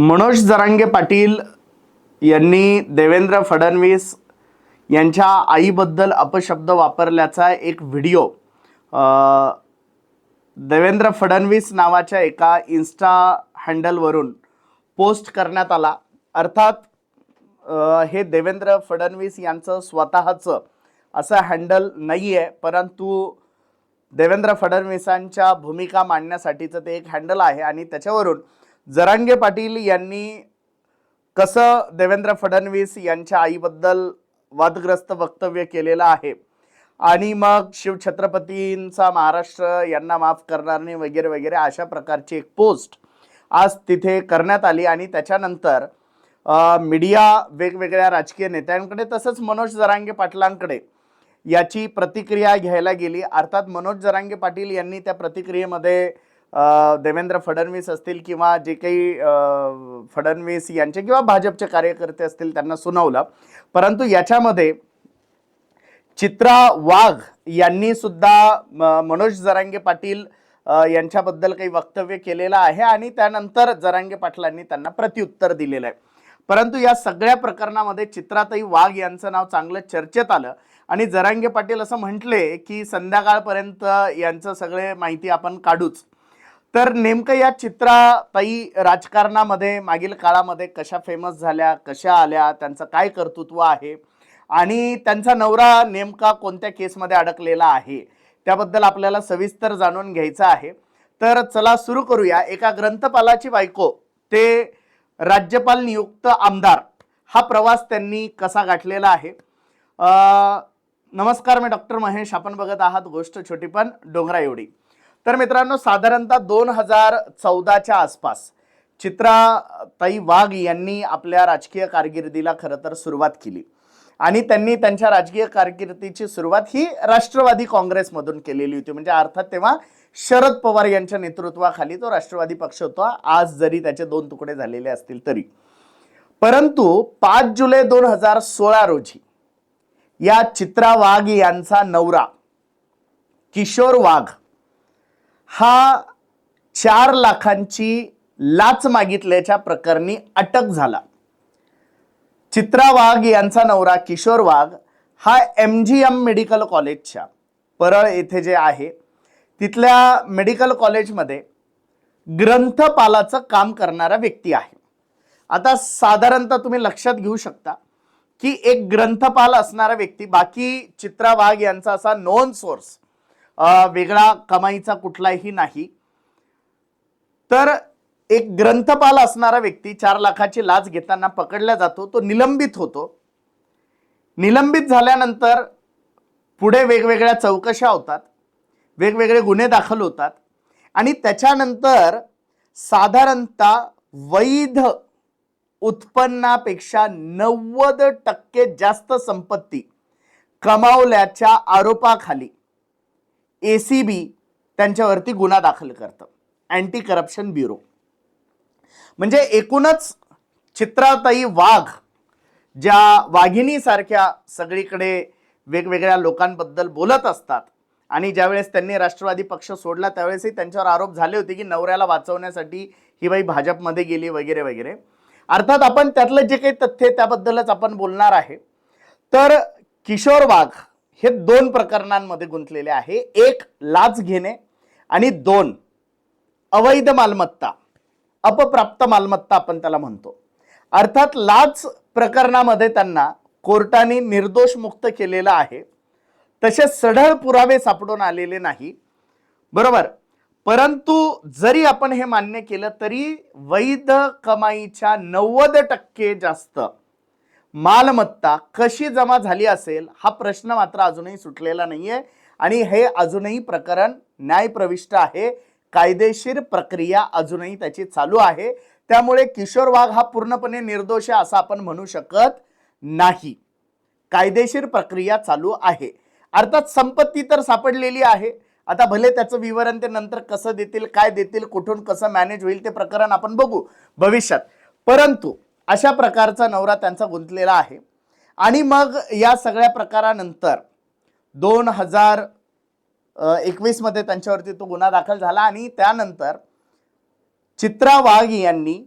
मनोज जरांगे पाटील यांनी देवेंद्र फडणवीस यांच्या आईबद्दल अपशब्द वापरल्याचा एक व्हिडिओ देवेंद्र फडणवीस नावाच्या एका इन्स्टा हँडलवरून पोस्ट करण्यात आला. अर्थात हे देवेंद्र फडणवीस यांचं स्वतःचं असं हँडल नाही आहे परंतु देवेंद्र फडणवीसांच्या भूमिका मांडण्यासाठीचं ते एक हँडल आहे आणि त्याच्यावरून जरांगे पाटील यांनी कसं देवेंद्र फडणवीस यांच्या आईबद्दल वादग्रस्त वक्तव्य केलेलं आहे? आणि मग शिवछत्रपतींचा महाराष्ट्र यांना माफ करणार नाही वगैरे वगैरे अशा प्रकारची एक पोस्ट आज तिथे करण्यात आली. आणि त्याच्यानंतर मीडिया वेगवेगळ्या राजकीय नेत्यांकडे तसंच मनोज जरांगे पाटलांकडे याची प्रतिक्रिया घ्यायला गेली. अर्थात मनोज जरांगे पाटील यांनी त्या प्रतिक्रियेमध्ये देवेंद्र फडणवीस असतील किंवा जे काही फडणवीस यांचे किंवा भाजपचे कार्यकर्ते असतील त्यांना सुनावलं. परंतु याच्यामध्ये चित्रा वाघ यांनी सुद्धा म- मनोज जरांगे पाटील यांच्याबद्दल काही वक्तव्य केलेलं आहे आणि त्यानंतर जरांगे पाटलांनी त्यांना प्रत्युत्तर दिलेलं आहे. परंतु या सगळ्या प्रकरणामध्ये चित्राताई वाघ यांचं नाव चांगलं चर्चेत आलं आणि जरांगे पाटील असं म्हटले की संध्याकाळपर्यंत यांचं सगळे माहिती आपण काढूच. तर नेमकं या चित्राताई राजकारणामध्ये मागील काळामध्ये कशा फेमस झाल्या कशा आल्या त्यांचं काय कर्तृत्व आहे आणि त्यांचा नवरा नेमका कोणत्या केसमध्ये अडकलेला आहे त्याबद्दल आपल्याला सविस्तर जाणून घ्यायचं आहे. तर चला सुरू करूया. एका ग्रंथपालाची बायको ते राज्यपाल नियुक्त आमदार हा प्रवास त्यांनी कसा गाठलेला आहे? नमस्कार मी डॉक्टर महेश. आपण बघत आहात गोष्ट छोटी पण डोंगरा एवढी तर मित्रांनो साधारणतः दोन हजार चौदाच्या आसपास चित्राताई वाघ यांनी आपल्या राजकीय कारकिर्दीला खरं तर सुरुवात केली. आणि त्यांनी त्यांच्या राजकीय कारकिर्दीची सुरुवात ही राष्ट्रवादी काँग्रेसमधून केलेली होती. म्हणजे अर्थात तेव्हा शरद पवार यांच्या नेतृत्वाखाली तो राष्ट्रवादी पक्ष होता. आज जरी त्याचे दोन तुकडे झालेले असतील तरी. परंतु पाच जुलै दोन हजार सोळा रोजी या चित्रा वाघ यांचा नवरा किशोर वाघ हा चार लाखांची लाच मागितल्याच्या प्रकरणी अटक झाला. चित्रा वाघ यांचा नवरा किशोर वाघ हा एम जी एम मेडिकल कॉलेजच्या परळ येथे जे आहे तिथल्या मेडिकल कॉलेजमध्ये ग्रंथपालाचं काम करणारा व्यक्ती आहे. आता साधारणतः तुम्ही लक्षात घेऊ शकता की एक ग्रंथपाल असणारा व्यक्ती बाकी चित्रा वाघ यांचा असा नॉन सोर्स वेगळा कमाईचा कुठलाही नाही. तर एक ग्रंथपाल असणारा व्यक्ती चार लाखाची लाच घेताना पकडला जातो तो निलंबित होतो. निलंबित झाल्यानंतर पुढे वेगवेगळ्या चौकशा होतात वेगवेगळे गुन्हे दाखल होतात आणि त्याच्यानंतर साधारणतः वैध उत्पन्नापेक्षा नव्वद टक्के जास्त संपत्ती कमावल्याच्या आरोपाखाली ए सी बी त्यांच्यावरती गुन्हा दाखल करतं. अँटी करप्शन ब्युरो म्हणजे एकूणच चित्राताई वाघ ज्या वाघिणीसारख्या सगळीकडे वेगवेगळ्या लोकांबद्दल बोलत असतात आणि ज्यावेळेस त्यांनी राष्ट्रवादी पक्ष सोडला त्यावेळेसही त्यांच्यावर आरोप झाले होते की नवऱ्याला वाचवण्यासाठी ही बाई भाजपमध्ये गेली वगैरे वगैरे. अर्थात आपण त्यातलं जे काही तथ्य आहे त्याबद्दलच आपण बोलणार आहे. तर किशोर वाघ हे दोन प्रकरणांमध्ये गुंतलेले आहे. एक लाच घेणे आणि दोन अवैध मालमत्ता अपप्राप्त मालमत्ता आपण त्याला म्हणतो. अर्थात लाच प्रकरणामध्ये त्यांना कोर्टाने निर्दोष मुक्त केलेलं आहे. तसे सढळ पुरावे सापडून आलेले नाही. बरोबर? परंतु जरी आपण हे मान्य केलं तरी वैध कमाईच्या नव्वद टक्के जास्त मालमत्ता कशी जमा झाली असेल हा प्रश्न मात्र अजूनही सुटलेला नाहीये. आणि हे अजूनही प्रकरण न्यायप्रविष्ट आहे. कायदेशीर प्रक्रिया अजूनही त्याची चालू आहे. त्यामुळे किशोर वाघ हा पूर्णपणे निर्दोष आहे असं आपण म्हणू शकत नाही. कायदेशीर प्रक्रिया चालू आहे. अर्थात संपत्ती तर सापडलेली आहे. आता भले त्याचं विवरण ते नंतर कसं देतील काय देतील कुठून कसं मॅनेज होईल ते प्रकरण आपण बघू भविष्यात. परंतु अशा प्रकारचा नवरा त्यांचा गुंतलेला आहे. आणि मग या सगळ्या प्रकारानंतर दोन हजार एकवीसमध्ये त्यांच्यावरती तो गुन्हा दाखल झाला आणि त्यानंतर चित्रा वाघ यांनी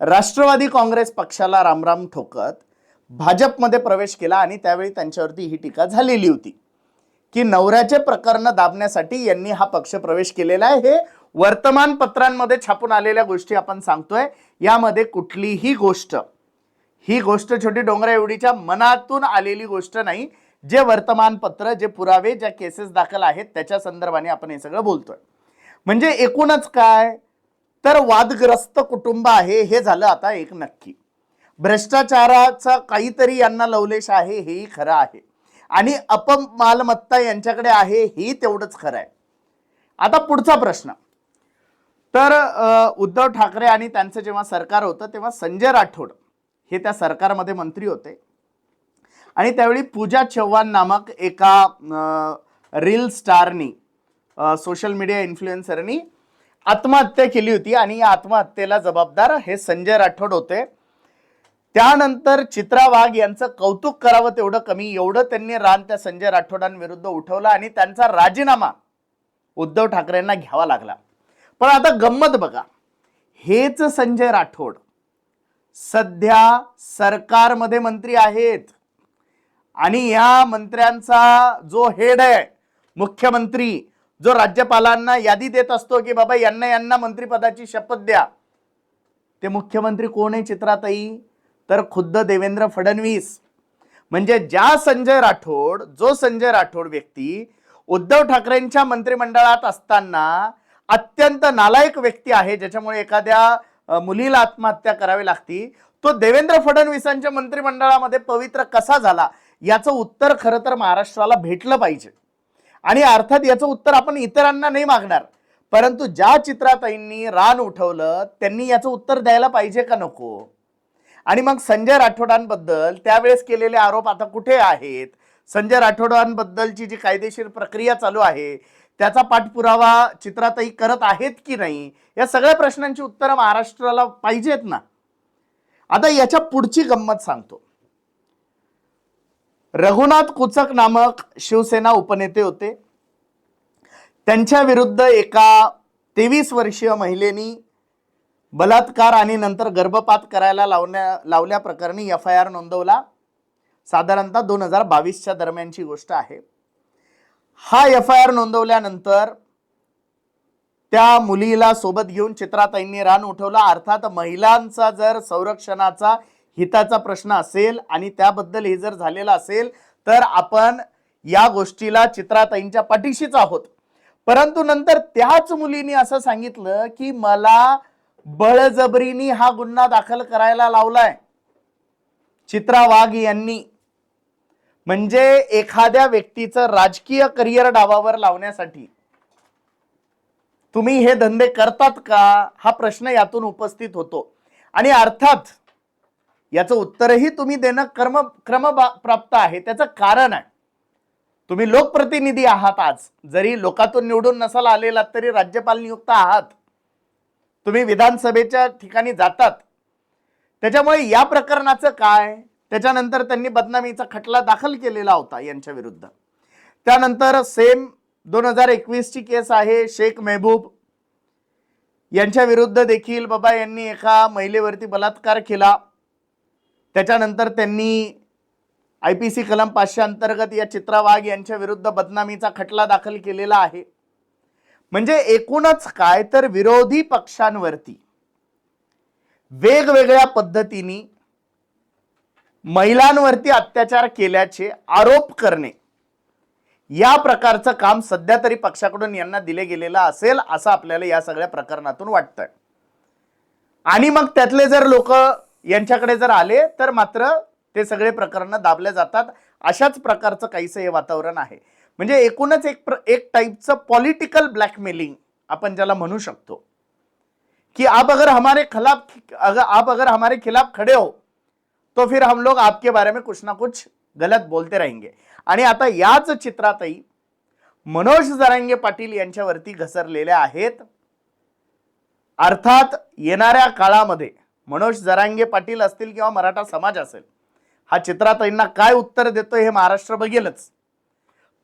राष्ट्रवादी काँग्रेस पक्षाला रामराम ठोकत भाजपमध्ये प्रवेश केला आणि त्यावेळी त्यांच्यावरती ही टीका झालेली होती की नवऱ्याचे प्रकरण दाबण्यासाठी यांनी हा पक्ष प्रवेश केलेला आहे. हे वर्तमानपत्रांमध्ये छापून आलेल्या गोष्टी आपण सांगतोय. यामध्ये कुठलीही गोष्ट ही गोष्ट छोटी डोंगरा एवढीच्या मनातून आलेली गोष्ट नाही. जे वर्तमानपत्र जे पुरावे ज्या केसेस दाखल आहेत त्याच्या संदर्भाने आपण हे सगळं बोलतोय. म्हणजे एकूणच काय? तर वादग्रस्त कुटुंब आहे हे झालं आता एक नक्की. भ्रष्टाचाराचा काहीतरी यांना लवलेश आहे हेही खरं आहे. आणि अपमालमत्ता यांच्याकडे आहे हेही तेवढंच खरं आहे. आता पुढचा प्रश्न. तर उद्धव ठाकरे आणि त्यांचं जेव्हा सरकार होतं तेव्हा संजय राठोड हे त्या सरकारमध्ये मंत्री होते. आणि त्यावेळी पूजा चव्हाण नामक एका रील स्टारनी सोशल मीडिया इन्फ्लुएन्सरनी आत्महत्या केली होती आणि या आत्महत्येला जबाबदार हे संजय राठोड होते. त्यानंतर चित्रा वाघ यांचं कौतुक करावं तेवढं कमी एवढं त्यांनी रान त्या संजय राठोडांविरुद्ध उठवलं आणि त्यांचा राजीनामा उद्धव ठाकरेंना घ्यावा लागला. पण आता गंमत बघा. हेच संजय राठोड. सध्या सरकारमध्ये मंत्री आहेत. आणि या मंत्र्यांचा जो हेड आहे मुख्यमंत्री जो राज्यपालांना यादी देत असतो की बाबा यांना यांना मंत्रिपदाची शपथ द्या. ते मुख्यमंत्री कोण आहे चित्राताई? तर खुद्द देवेंद्र फडणवीस. म्हणजे ज्या संजय राठोड जो संजय राठोड व्यक्ती उद्धव ठाकरेंच्या मंत्रिमंडळात असताना अत्यंत नालायक व्यक्ती आहे ज्याच्यामुळे एखाद्या मुलीला आत्महत्या करावी लागती. तो देवेंद्र फडणवीसांच्या मंत्रिमंडळामध्ये पवित्र कसा झाला याचं उत्तर खरं तर महाराष्ट्राला भेटलं पाहिजे. आणि अर्थात याचं उत्तर आपण इतरांना नाही मागणार परंतु ज्या चित्राताईंनी रान उठवलं त्यांनी याचं उत्तर द्यायला पाहिजे का नको? आणि मग संजय राठोडांबद्दल त्यावेळेस केलेले आरोप आता कुठे आहेत? संजय राठोडांबद्दलची जी कायदेशीर प्रक्रिया चालू आहे त्याचा पाठपुरावा चित्राताई करत आहेत की नाही या सगळ्या प्रश्नांची उत्तरं महाराष्ट्राला पाहिजेत ना. आता याच्या पुढची गंमत सांगतो. रघुनाथ कुचक नामक शिवसेना उपनेते होते. त्यांच्या विरुद्ध एका तेवीस वर्षीय महिलेनी बलात्कार आणि नंतर गर्भपात करायला लावण्या लावल्याप्रकरणी एफ आय आर नोंदवला. साधारणतः दोन हजार बावीसच्या दरम्यानची गोष्ट आहे. हा एफ आय आर नोंदवल्यानंतर त्या मुलीला सोबत घेऊन चित्राताईंनी रान उठवला. अर्थात महिलांचा जर संरक्षणाचा हिताचा प्रश्न असेल आणि त्याबद्दल हे जर झालेलं असेल तर आपण या गोष्टीला चित्राताईंच्या पाठीशीच आहोत. परंतु नंतर त्याच मुलीने असं सांगितलं की मला बळजबरीने हा गुन्हा दाखल करायला लावलाय. चित्रा वाघ यांनी. म्हणजे एखाद्या व्यक्तीचं राजकीय करिअर डावावर लावण्यासाठी. तुम्ही हे धंदे करतात का? हा प्रश्न यातून उपस्थित होतो. आणि अर्थात याचं उत्तरही तुम्ही देणं कर्म क्रम प्राप्त आहे. त्याचं कारण आहे. तुम्ही लोकप्रतिनिधी आहात आज. जरी लोकातून निवडून नसाल आलेला तरी राज्यपाल नियुक्त आहात. तुम्ही विधानसभेच्या ठिकाणी जातात. त्याच्यामुळे या प्रकरणाचं काय? त्याच्यानंतर त्यांनी बदनामीचा खटला दाखल केलेला होता यांच्या विरुद्ध. त्यानंतर सेम दोन हजार एकवीसची केस आहे शेख मेहबूब. यांच्या विरुद्ध देखील बाबा यांनी एका महिलेवरती बलात्कार केला. त्याच्यानंतर त्यांनी आय पी सी कलम पाचशे अंतर्गत या चित्रा वाघ यांच्या विरुद्ध बदनामीचा खटला दाखल केलेला आहे. म्हणजे एकूणच काय तर विरोधी पक्षांवरती वेगवेगळ्या पद्धतीने महिलांवरती अत्याचार केल्याचे आरोप करणे. या प्रकारचं काम सध्या तरी पक्षाकडून यांना दिले गेलेलं असेल असं आपल्याला या सगळ्या प्रकरणातून वाटतंय. आणि मग त्यातले जर लोक यांच्याकडे जर आले तर मात्र ते सगळे प्रकरणं दाबले जातात. अशाच प्रकारचं काहीसं हे वातावरण आहे. म्हणजे एकूणच एक प्र एक टाईपचं पॉलिटिकल ब्लॅकमेलिंग आपण ज्याला म्हणू शकतो. कि आप अगर हमारे खिलाफ अगर आप अगर हमारे खिलाफ खड़े हो तो फिर हम लोग आपके बारे में कुछ ना कुछ गलत बोलते रहेंगे। आणि आता याच चित्रातही मनोज जरांगे पाटील यांच्यावरती घसरलेल्या आहेत. अर्थात येणाऱ्या काळामध्ये मनोज जरांगे पाटील असतील किंवा मराठा समाज असेल हा चित्राताईंना काय उत्तर देतोय हे महाराष्ट्र बघेलच.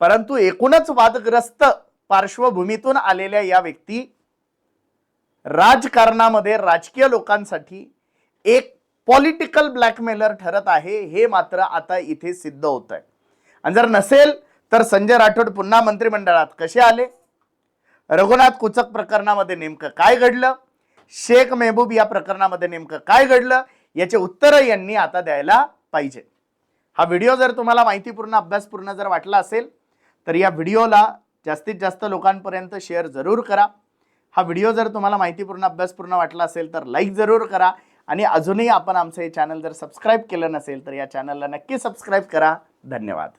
परंतु एकूणच वादग्रस्त पार्श्वभूमीतून आलेल्या या व्यक्ती राजकारणामध्ये राजकीय लोकांसाठी एक पॉलिटिकल ब्लॅकमेलर ठरत आहे हे मात्र आता इथे सिद्ध होत आहे आणि जर नसेल तर संजय राठोड पुन्हा मंत्रिमंडळात कसे आले? रघुनाथ कुचक प्रकरणामध्ये नेमकं काय घडलं? शेख मेहबूब या प्रकरणामध्ये नेमकं काय घडलं? याचे उत्तर यांनी आता द्यायला पाहिजे. हा व्हिडिओ जर तुम्हाला माहितीपूर्ण अभ्यासपूर्ण जर वाटला असेल तर या व्हिडिओला जास्तीत जास्त लोकांपर्यंत शेअर जरूर करा. हा व्हिडिओ जर तुम्हाला माहितीपूर्ण अभ्यासपूर्ण वाटला असेल तर लाईक जरूर करा. आणि अजूनही आपण आमचं हे चॅनल जर सबस्क्राईब केलं नसेल तर या चॅनलला नक्की सबस्क्राईब करा. धन्यवाद.